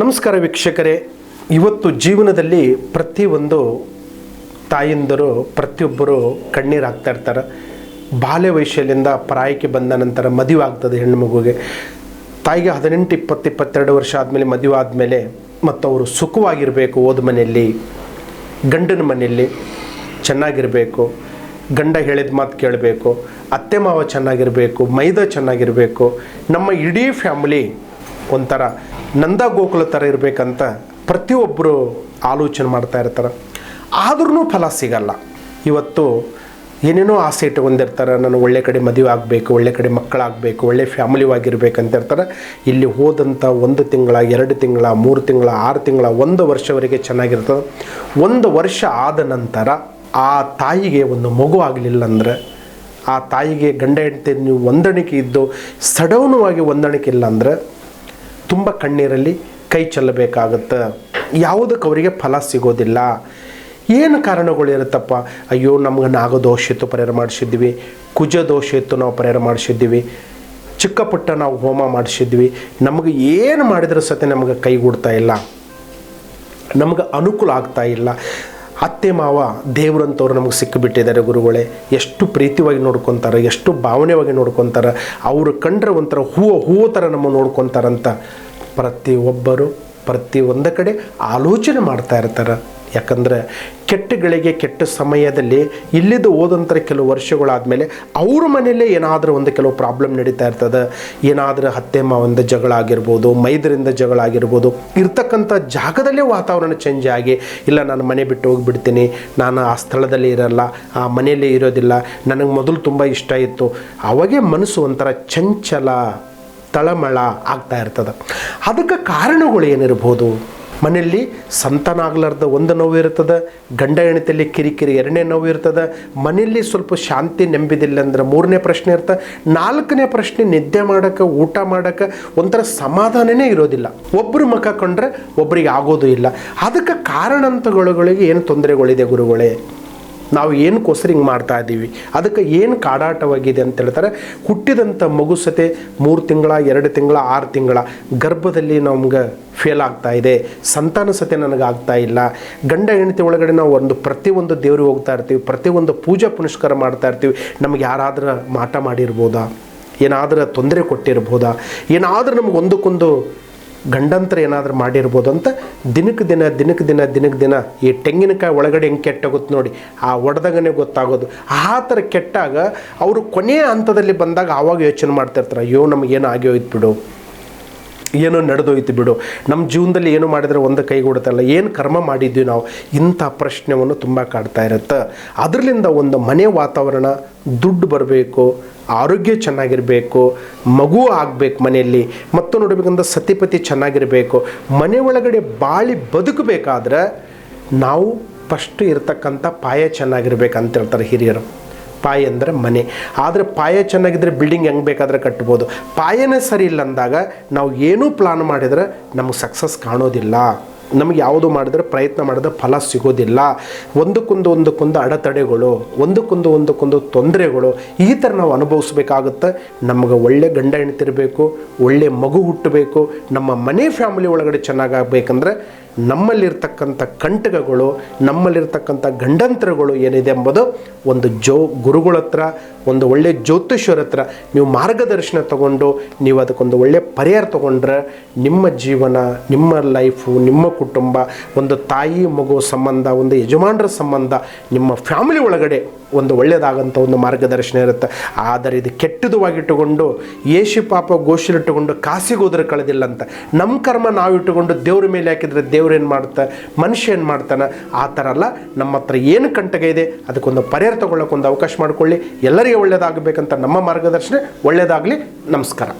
ನಮಸ್ಕಾರ ವೀಕ್ಷಕರೇ. ಇವತ್ತು ಜೀವನದಲ್ಲಿ ಪ್ರತಿಯೊಂದು ತಾಯಂದರು, ಪ್ರತಿಯೊಬ್ಬರು ಕಣ್ಣೀರು ಹಾಕ್ತಾ ಇರ್ತಾರೆ. ಬಾಲ್ಯ ವಯಸ್ಸಲ್ಲಿಂದ ಪ್ರಾಯಕ್ಕೆ ಬಂದ ನಂತರ ಮದುವೆ ಆಗ್ತದೆ ಹೆಣ್ಣು ಮಗುಗೆ ತಾಯಿಗೆ ಹದಿನೆಂಟು, ಇಪ್ಪತ್ತು, ಇಪ್ಪತ್ತೆರಡು ವರ್ಷ ಆದಮೇಲೆ ಮದುವೆ ಆದಮೇಲೆ ಮತ್ತು ಅವರು ಸುಖವಾಗಿರಬೇಕು ಓದ ಮನೆಯಲ್ಲಿ, ಗಂಡನ ಮನೆಯಲ್ಲಿ ಚೆನ್ನಾಗಿರಬೇಕು. ಗಂಡ ಹೇಳಿದ ಮಾತು ಕೇಳಬೇಕು. ಅತ್ತೆ ಮಾವ ಚೆನ್ನಾಗಿರಬೇಕು, ಮೈದ ಚೆನ್ನಾಗಿರಬೇಕು. ನಮ್ಮ ಇಡೀ ಫ್ಯಾಮಿಲಿ ಒಂಥರ ನಂದ ಗೋಕುಲ ಥರ ಇರಬೇಕಂತ ಪ್ರತಿಯೊಬ್ಬರು ಆಲೋಚನೆ ಮಾಡ್ತಾ ಇರ್ತಾರೆ. ಆದ್ರೂ ಫಲ ಸಿಗಲ್ಲ. ಇವತ್ತು ಏನೇನೋ ಆಸೆ ಇಟ್ಕೊಂಡಿರ್ತಾರೆ ನಾನು ಒಳ್ಳೆ ಕಡೆ ಮದುವೆ ಆಗಬೇಕು, ಒಳ್ಳೆ ಕಡೆ ಮಕ್ಕಳಾಗಬೇಕು, ಒಳ್ಳೆ ಫ್ಯಾಮಿಲಿ ಅಂತ ಇರ್ತಾರೆ. ಇಲ್ಲಿ ಹೋದಂಥ ಒಂದು ತಿಂಗಳ, ಎರಡು ತಿಂಗಳ, ಮೂರು ತಿಂಗಳ, ಆರು ತಿಂಗಳ, ಒಂದು ವರ್ಷವರೆಗೆ ಚೆನ್ನಾಗಿರ್ತದೆ. ಒಂದು ವರ್ಷ ಆದ ನಂತರ ಆ ತಾಯಿಗೆ ಒಂದು ಮಗು ಆಗಲಿಲ್ಲ ಅಂದ್ರೆ, ಆ ತಾಯಿಗೆ ಗಂಡ ಹೆಂಡತಿ ನೀವು ಹೊಂದಾಣಿಕೆ ಇದ್ದು ಸಡೌನವಾಗಿ ಹೊಂದಾಣಿಕೆ ಇಲ್ಲ ಅಂದ್ರೆ ತುಂಬ ಕಣ್ಣೀರಲ್ಲಿ ಕೈ ಚೆಲ್ಲಬೇಕಾಗತ್ತೆ. ಯಾವುದಕ್ಕೆ ಅವರಿಗೆ ಫಲ ಸಿಗೋದಿಲ್ಲ. ಏನು ಕಾರಣಗಳು ಇರುತ್ತಪ್ಪ? ಅಯ್ಯೋ, ನಮ್ಗೆ ನಾಗದೋಷ ಇತ್ತು ಪರಿಹಾರ ಮಾಡಿಸಿದ್ವಿ. ಕುಜ ದೋಷ ಇತ್ತು ನಾವು ಪರಿಹಾರ ಮಾಡಿಸಿದ್ವಿ. ಚಿಕ್ಕ ಪುಟ್ಟ ನಾವು ಹೋಮ ಮಾಡಿಸಿದ್ವಿ. ನಮಗೆ ಏನು ಮಾಡಿದರೂ ಸತೆ ನಮಗೆ ಕೈಗೂಡ್ತಾ ಇಲ್ಲ. ನಮ್ಗೆ ಅನುಕೂಲ ಆಗ್ತಾ ಇಲ್ಲ. ಅತ್ತೆ ಮಾವ ದೇವ್ರಂಥವ್ರು ನಮಗೆ ಸಿಕ್ಕಿಬಿಟ್ಟಿದ್ದಾರೆ ಗುರುಗಳೇ. ಎಷ್ಟು ಪ್ರೀತಿವಾಗಿ ನೋಡ್ಕೊತಾರೆ, ಎಷ್ಟು ಭಾವನೆವಾಗಿ ನೋಡ್ಕೊತಾರೆ, ಅವರು ಕಂಡ್ರೆ ಒಂಥರ ಹೂವು ಹೂವು ಥರ ನಮ್ಮ ನೋಡ್ಕೊತಾರಂತ ಪ್ರತಿಯೊಬ್ಬರು ಪ್ರತಿ ಒಂದು ಕಡೆ ಆಲೋಚನೆ ಮಾಡ್ತಾ ಇರ್ತಾರೆ. ಯಾಕಂದರೆ ಕೆಟ್ಟಗಳಿಗೆ ಕೆಟ್ಟ ಸಮಯದಲ್ಲಿ ಇಲ್ಲಿದ್ದು ಹೋದಂಥ ಕೆಲವು ವರ್ಷಗಳಾದಮೇಲೆ ಅವ್ರ ಮನೆಯಲ್ಲೇ ಏನಾದರೂ ಒಂದು ಕೆಲವು ಪ್ರಾಬ್ಲಮ್ ನಡೀತಾ ಇರ್ತದೆ. ಏನಾದರೂ ಹತ್ತೆ ಮಾವಂದ ಜಗಳ ಆಗಿರ್ಬೋದು, ಮೈದರಿಂದ ಜಗಳ ಆಗಿರ್ಬೋದು, ಇರ್ತಕ್ಕಂಥ ಜಾಗದಲ್ಲೇ ವಾತಾವರಣ ಚೇಂಜ್ ಆಗಿ, ಇಲ್ಲ ನಾನು ಮನೆ ಬಿಟ್ಟು ಹೋಗಿಬಿಡ್ತೀನಿ, ನಾನು ಆ ಸ್ಥಳದಲ್ಲಿ ಇರಲ್ಲ, ಆ ಮನೆಯಲ್ಲೇ ಇರೋದಿಲ್ಲ, ನನಗೆ ಮೊದಲು ತುಂಬ ಇಷ್ಟ ಇತ್ತು. ಅವಾಗೇ ಮನಸ್ಸು ಒಂಥರ ಚಂಚಲ, ತಳಮಳ ಆಗ್ತಾ ಇರ್ತದೆ. ಅದಕ್ಕೆ ಕಾರಣಗಳು ಏನಿರ್ಬೋದು? ಮನೆಯಲ್ಲಿ ಸಂತಾನ ಆಗ್ಲಾರ್ದ ಒಂದು ನೋವು ಇರ್ತದೆ ಗಂಡ ಹೆಣತಿಯಲ್ಲಿ ಕಿರಿಕಿರಿ ಎರಡನೇ ನೋವು ಇರ್ತದೆ. ಮನೆಯಲ್ಲಿ ಸ್ವಲ್ಪ ಶಾಂತಿ ನೆಂಬಿದಿಲ್ಲ ಅಂದ್ರೆ ಮೂರನೇ ಪ್ರಶ್ನೆ ಇರ್ತದೆ ನಾಲ್ಕನೇ ಪ್ರಶ್ನೆ ನಿದ್ದೆ ಮಾಡೋಕ್ಕೆ, ಊಟ ಮಾಡೋಕ್ಕೆ ಒಂಥರ ಸಮಾಧಾನನೇ ಇರೋದಿಲ್ಲ. ಒಬ್ಬರು ಮುಖ ಕಂಡ್ರೆ ಒಬ್ಬರಿಗೆ ಆಗೋದು ಇಲ್ಲ. ಅದಕ್ಕೆ ಕಾರಣಾಂತಗಳಿಗೆ ಏನು ತೊಂದರೆಗಳಿದೆ ಗುರುಗಳೇ? ನಾವು ಏನಕ್ಕೋಸ್ಕರ ಹಿಂಗೆ ಮಾಡ್ತಾ ಇದ್ದೀವಿ ಅದಕ್ಕೆ ಏನು ಕಾಡಾಟವಾಗಿದೆ ಅಂತ ಹೇಳ್ತಾರೆ ಹುಟ್ಟಿದಂಥ ಮಗು ಸತೆ ಮೂರು ತಿಂಗಳ, ಎರಡು ತಿಂಗಳ, ಆರು ತಿಂಗಳ ಗರ್ಭದಲ್ಲಿ ನಮ್ಗೆ ಫೇಲ್ ಆಗ್ತಾ ಇದೆ. ಸಂತಾನ ಸತೆ ನನಗೆ ಆಗ್ತಾ ಇಲ್ಲ. ಗಂಡ, ಹೆಂಡತಿ ಒಳಗಡೆ ನಾವು ಒಂದು ಪ್ರತಿಯೊಂದು ದೇವ್ರಿಗೆ ಹೋಗ್ತಾ ಇರ್ತೀವಿ ಪ್ರತಿಯೊಂದು ಪೂಜಾ ಪುನಸ್ಕಾರ ಮಾಡ್ತಾ ಇರ್ತೀವಿ. ನಮ್ಗೆ ಯಾರಾದರೂ ಮಾಟ ಮಾಡಿರ್ಬೋದಾ? ಏನಾದರೂ ತೊಂದರೆ ಕೊಟ್ಟಿರ್ಬೋದಾ? ಏನಾದರೂ ನಮ್ಗೆ ಒಂದಕ್ಕೊಂದು ಗಂಡಂತರ ಏನಾದರೂ ಮಾಡಿರ್ಬೋದು ಅಂತ ದಿನಕ್ಕೆ ದಿನ ದಿನಕ್ಕೆ ದಿನ ದಿನಕ್ಕೆ ದಿನ ಈ ತೆಂಗಿನಕಾಯಿ ಒಳಗಡೆ ಹೆಂಗೆ ಕೆಟ್ಟೋಗುತ್ತೆ ನೋಡಿ. ಆ ಒಡೆದಾಗನೇ ಗೊತ್ತಾಗೋದು. ಆ ಥರ ಕೆಟ್ಟಾಗ ಅವರು ಕೊನೆಯ ಹಂತದಲ್ಲಿ ಬಂದಾಗ ಆವಾಗ ಯೋಚನೆ ಮಾಡ್ತಿರ್ತಾರೆ ಅಯ್ಯೋ ನಮಗೇನು ಆಗಿ ಹೋಯ್ತು ಬಿಡು. ಏನೋ ನಡೆದೋಯ್ತು ಬಿಡು. ನಮ್ಮ ಜೀವನದಲ್ಲಿ ಏನು ಮಾಡಿದರೆ ಒಂದು ಕೈಗೂಡುತ್ತಲ್ಲ ಏನು ಕರ್ಮ ಮಾಡಿದ್ವಿ ನಾವು, ಇಂಥ ಪ್ರಶ್ನೆವನ್ನು ತುಂಬ ಕಾಡ್ತಾ ಇರುತ್ತೆ. ಅದರಿಂದ ಒಂದು ಮನೆ ವಾತಾವರಣ, ದುಡ್ಡು ಬರಬೇಕು, ಆರೋಗ್ಯ ಚೆನ್ನಾಗಿರಬೇಕು, ಮಗು ಆಗಬೇಕು ಮನೆಯಲ್ಲಿ, ಮತ್ತು ನೋಡಬೇಕಂದ್ರೆ ಸತಿಪತಿ ಚೆನ್ನಾಗಿರಬೇಕು. ಮನೆ ಒಳಗಡೆ ಬಾಳಿ ಬದುಕಬೇಕಾದ್ರೆ ನಾವು ಫಸ್ಟ್ ಇರ್ತಕ್ಕಂಥ ಪಾಯ ಚೆನ್ನಾಗಿರ್ಬೇಕಂತ ಹೇಳ್ತಾರೆ ಹಿರಿಯರು. ಪಾಯ ಅಂದರೆ ಮನೆ. ಆದರೆ ಪಾಯ ಚೆನ್ನಾಗಿದ್ದರೆ ಬಿಲ್ಡಿಂಗ್ ಹೆಂಗೆ ಬೇಕಾದರೆ ಕಟ್ಬೋದು. ಪಾಯನೇ ಸರಿ ಇಲ್ಲ ಅಂದಾಗ ನಾವು ಏನೂ ಪ್ಲಾನ್ ಮಾಡಿದರೆ ನಮಗೆ ಸಕ್ಸಸ್ ಕಾಣೋದಿಲ್ಲ. ನಮಗೆ ಯಾವುದು ಮಾಡಿದ್ರೆ ಪ್ರಯತ್ನ ಮಾಡಿದ್ರೆ ಫಲ ಸಿಗೋದಿಲ್ಲ. ಒಂದಕ್ಕೊಂದು ಒಂದಕ್ಕೊಂದು ಅಡೆತಡೆಗಳು, ಒಂದಕ್ಕೊಂದು ಒಂದಕ್ಕೊಂದು ತೊಂದರೆಗಳು ಈ ಥರ ನಾವು ಅನುಭವಿಸ್ಬೇಕಾಗುತ್ತೆ. ನಮಗೆ ಒಳ್ಳೆ ಗಂಡ ಹೆಣ್ತಿರಬೇಕು ಒಳ್ಳೆ ಮಗು ಹುಟ್ಟಬೇಕು, ನಮ್ಮ ಮನೆ ಫ್ಯಾಮಿಲಿ ಒಳಗಡೆ ಚೆನ್ನಾಗಾಗಬೇಕಂದ್ರೆ ನಮ್ಮಲ್ಲಿರ್ತಕ್ಕಂಥ ಕಂಟಕಗಳು, ನಮ್ಮಲ್ಲಿರ್ತಕ್ಕಂಥ ಗಂಡಂತರಗಳು ಏನಿದೆ ಎಂಬುದು ಒಂದು ಜೋ ಗುರುಗಳ ಹತ್ರ, ಒಂದು ಒಳ್ಳೆ ಜ್ಯೋತಿಷ್ಯರ ಹತ್ರ ನೀವು ಮಾರ್ಗದರ್ಶನ ತಗೊಂಡು ನೀವು ಅದಕ್ಕೊಂದು ಒಳ್ಳೆ ಪರಿಹಾರ ತಗೊಂಡ್ರೆ ನಿಮ್ಮ ಜೀವನ, ನಿಮ್ಮ ಲೈಫು ನಿಮ್ಮ ಕುಟುಂಬ, ಒಂದು ತಾಯಿ, ಮಗು ಸಂಬಂಧ, ಒಂದು ಯಜಮಾನರ ಸಂಬಂಧ, ನಿಮ್ಮ ಫ್ಯಾಮಿಲಿ ಒಳಗಡೆ ಒಂದು ಒಳ್ಳೆಯದಾಗಂಥ ಒಂದು ಮಾರ್ಗದರ್ಶನ ಇರುತ್ತೆ. ಆದರೆ ಇದು ಕೆಟ್ಟದವಾಗಿಟ್ಟುಕೊಂಡು ಯೇಸು ಪಾಪ ಗೋಶಿಲಿಟ್ಟುಕೊಂಡು ಕಾಸಿಗೆ ಹೋದ್ರೆ ಕಳೆದಿಲ್ಲ ಅಂತ ನಮ್ಮ ಕರ್ಮ ನಾವು ಇಟ್ಟುಕೊಂಡು ದೇವ್ರ ಮೇಲೆ ಹಾಕಿದ್ರೆ ದೇವ್ರು ಏನು ಮಾಡ್ತಾ, ಮನುಷ್ಯ ಏನು ಮಾಡ್ತಾನೆ, ಆ ಥರ ಅಲ್ಲ, ನಮ್ಮ ಹತ್ರ ಏನು ಕಂಟಕ ಇದೆ, ಅದಕ್ಕೊಂದು ಪರಿಹಾರ ತಗೊಳ್ಳೋಕೆ ಒಂದು ಅವಕಾಶ ಮಾಡಿಕೊಳ್ಳಿ. ಎಲ್ಲರಿಗೆ ಒಳ್ಳೆಯದಾಗಬೇಕಂತ ನಮ್ಮ ಮಾರ್ಗದರ್ಶನ, ಒಳ್ಳೆಯದಾಗಲಿ. ನಮಸ್ಕಾರ.